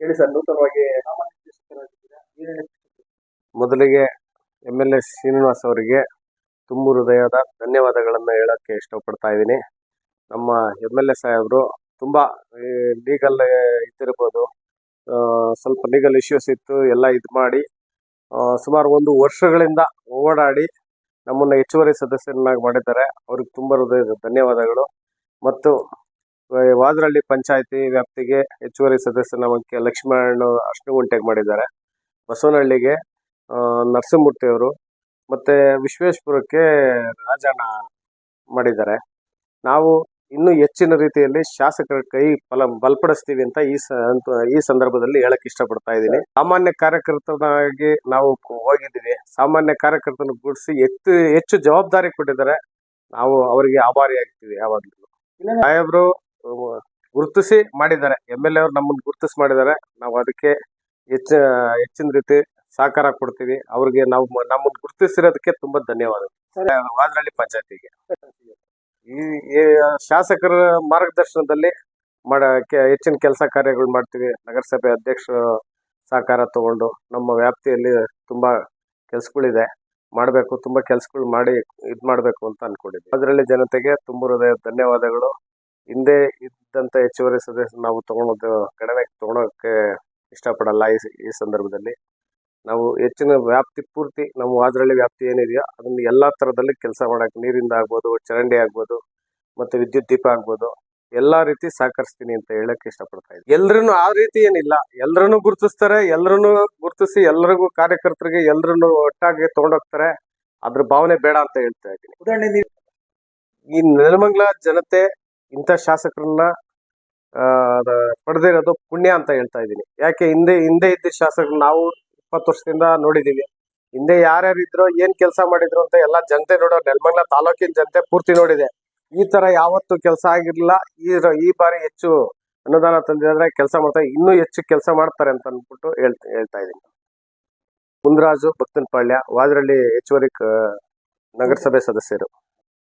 ಹೇಳಿ ಸರ್, ನೂತನವಾಗಿ? ಮೊದಲಿಗೆ ಎಂ ಎಲ್ ಎ ಶ್ರೀನಿವಾಸ್ ಅವರಿಗೆ ತುಂಬು ಹೃದಯದ ಧನ್ಯವಾದಗಳನ್ನು ಹೇಳಕ್ಕೆ ಇಷ್ಟಪಡ್ತಾ ಇದ್ದೀನಿ. ನಮ್ಮ ಎಂ ಎಲ್ ಎ ಸಾಹೇಬರು ತುಂಬ ಲೀಗಲ್ ಇದ್ದಿರ್ಬೋದು ಸ್ವಲ್ಪ ಲೀಗಲ್ ಇಶ್ಯೂಸ್ ಇತ್ತು, ಎಲ್ಲ ಇದು ಮಾಡಿ ಸುಮಾರು ಒಂದು ವರ್ಷಗಳಿಂದ ಓಡಾಡಿ ನಮ್ಮನ್ನು ಹೆಚ್ಚುವರಿ ಸದಸ್ಯರನ್ನಾಗಿ ಮಾಡಿದ್ದಾರೆ. ಅವ್ರಿಗೆ ತುಂಬ ಹೃದಯದ ಧನ್ಯವಾದಗಳು. ಮತ್ತು ವಾದ್ರಳ್ಳಿ ಪಂಚಾಯಿತಿ ವ್ಯಾಪ್ತಿಗೆ ಹೆಚ್ಚುವರಿ ಸದಸ್ಯನಾಮಕ್ಕೆ ಲಕ್ಷ್ಮಣ ಅಷ್ಟಗುಂಟೆಗೆ ಮಾಡಿದ್ದಾರೆ. ಬಸವನಹಳ್ಳಿಗೆ ಆ, ನರಸಿಂಹಮೂರ್ತಿ ಅವರು ಮತ್ತೆ ವಿಶ್ವೇಶ್ವರಕ್ಕೆ ರಾಜಣ್ಣ ಮಾಡಿದ್ದಾರೆ. ನಾವು ಇನ್ನೂ ಹೆಚ್ಚಿನ ರೀತಿಯಲ್ಲಿ ಶಾಸಕರ ಕೈ ಫಲ ಬಲಪಡಿಸ್ತೀವಿ ಅಂತ ಈ ಈ ಸಂದರ್ಭದಲ್ಲಿ ಹೇಳಕ್ ಇಷ್ಟಪಡ್ತಾ ಇದ್ದೀನಿ. ಸಾಮಾನ್ಯ ಕಾರ್ಯಕರ್ತನಾಗಿ ನಾವು ಹೋಗಿದ್ದೀವಿ. ಸಾಮಾನ್ಯ ಕಾರ್ಯಕರ್ತನ ಗುಡಿಸಿ ಹೆಚ್ಚು ಹೆಚ್ಚು ಜವಾಬ್ದಾರಿ ಕೊಟ್ಟಿದ್ದಾರೆ. ನಾವು ಅವರಿಗೆ ಆಭಾರಿ ಆಗ್ತೀವಿ ಯಾವಾಗಲೂ. ಸಾಹೇಬ್ರು ಗುರುತಿಸಿ ಮಾಡಿದ್ದಾರೆ. ಎಂ ಎಲ್ ಎ ಅವ್ರು ನಮ್ಮನ್ನು ಗುರುತಿಸಿ ಮಾಡಿದ್ದಾರೆ. ನಾವು ಅದಕ್ಕೆ ಹೆಚ್ಚ ಹೆಚ್ಚಿನ ರೀತಿ ಸಹಕಾರ ಕೊಡ್ತೀವಿ. ಅವ್ರಿಗೆ ನಾವು ನಮ್ಮನ್ನು ಗುರುತಿಸಿರೋದಕ್ಕೆ ತುಂಬಾ ಧನ್ಯವಾದಗಳು. ವಾದ್ರಳ್ಳಿ ಪಂಚಾಯತಿಗೆ. ಈ ಶಾಸಕರ ಮಾರ್ಗದರ್ಶನದಲ್ಲಿ ಮಾಡ ಹೆಚ್ಚಿನ ಕೆಲಸ ಕಾರ್ಯಗಳು ಮಾಡ್ತೀವಿ. ನಗರಸಭೆ ಅಧ್ಯಕ್ಷ ಸಹಕಾರ ತಗೊಂಡು ನಮ್ಮ ವ್ಯಾಪ್ತಿಯಲ್ಲಿ ತುಂಬಾ ಕೆಲಸಗಳಿದೆ. ಮಾಡಬೇಕು ತುಂಬಾ ಕೆಲಸಗಳು ಮಾಡಿ ಇದು ಮಾಡಬೇಕು ಅಂತ ಅನ್ಕೊಂಡಿದ್ವಿ ಅದರಲ್ಲಿ ಜನತೆಗೆ ತುಂಬ ಹೃದಯ ಧನ್ಯವಾದಗಳು. ಹಿಂದೆ ಇದ್ದಂತ ಹೆಚ್ಚುವರಿ ಸದಸ್ಯರು ನಾವು ತಗೊಳೋದು ಕಡಿಮೆ ತಗೊಳಕ್ಕೆ ಇಷ್ಟಪಡಲ್ಲ ಈ ಈ ಸಂದರ್ಭದಲ್ಲಿ. ನಾವು ಹೆಚ್ಚಿನ ವ್ಯಾಪ್ತಿ ಪೂರ್ತಿ ನಮ್ಮ ಅದರಲ್ಲಿ ವ್ಯಾಪ್ತಿ ಏನಿದೆಯೋ ಅದನ್ನ ಎಲ್ಲಾ ತರದಲ್ಲಿ ಕೆಲಸ ಮಾಡಕ್ಕೆ ನೀರಿಂದ ಆಗ್ಬೋದು ಚರಂಡಿ ಆಗ್ಬೋದು ಮತ್ತೆ ವಿದ್ಯುತ್ ದೀಪ ಆಗ್ಬೋದು ಎಲ್ಲಾ ರೀತಿ ಸಹಕರಿಸ್ತೀನಿ ಅಂತ ಹೇಳಕ್ ಇಷ್ಟಪಡ್ತಾ ಇದ್ದೀನಿ. ಎಲ್ರೂ ಆ ರೀತಿ ಏನಿಲ್ಲ. ಎಲ್ರೂ ಗುರುತಿಸ್ತಾರೆ ಎಲ್ರೂ ಗುರುತಿಸಿ ಎಲ್ರಿಗೂ ಕಾರ್ಯಕರ್ತರಿಗೆ ಎಲ್ರೂ ಒಟ್ಟಾಗಿ ತಗೊಂಡೋಗ್ತಾರೆ. ಅದ್ರ ಭಾವನೆ ಬೇಡ ಅಂತ ಹೇಳ್ತಾ ಇದ್ದೀನಿ. ಉದಾಹರಣೆ ನೀವು ಈ ನೆಲಮಂಗ್ಲ ಜನತೆ ಇಂಥ ಶಾಸಕರನ್ನ ಪಡೆದೇ ಪಡೆದಿರೋದು ಪುಣ್ಯ ಅಂತ ಹೇಳ್ತಾ ಇದ್ದೀನಿ. ಯಾಕೆ ಹಿಂದೆ ಹಿಂದೆ ಇದ್ದ ಶಾಸಕರು ನಾವು ಇಪ್ಪತ್ತು ವರ್ಷದಿಂದ ನೋಡಿದ್ದೀವಿ ಹಿಂದೆ ಯಾರ್ಯಾರು ಇದ್ರು, ಏನ್ ಕೆಲಸ ಮಾಡಿದ್ರು ಅಂತ ಎಲ್ಲ ಜನತೆ ನೋಡೋ, ನೆಲಮಂಗ್ಲ ತಾಲೂಕಿನ ಜನತೆ ಪೂರ್ತಿ ನೋಡಿದೆ. ಈ ತರ ಯಾವತ್ತು ಕೆಲಸ ಆಗಿರ್ಲಿಲ್ಲ. ಈ ಈ ಬಾರಿ ಹೆಚ್ಚು ಅನುದಾನ ತಂದಿದ್ರೆ ಕೆಲಸ ಮಾಡ್ತಾರೆ ಇನ್ನೂ ಹೆಚ್ಚು ಕೆಲಸ ಮಾಡ್ತಾರೆ ಅಂತ ಅಂದ್ಬಿಟ್ಟು ಹೇಳ್ತಾ ಹೇಳ್ತಾ ಇದ್ದೀನಿ. ಮುಂದ್ರಾಜು ಭಕ್ತನಪಾಳ್ಯ ವಾದ್ರಳ್ಳಿ ಹೆಚ್ಚುವರಿ ನಗರಸಭೆ ಸದಸ್ಯರು.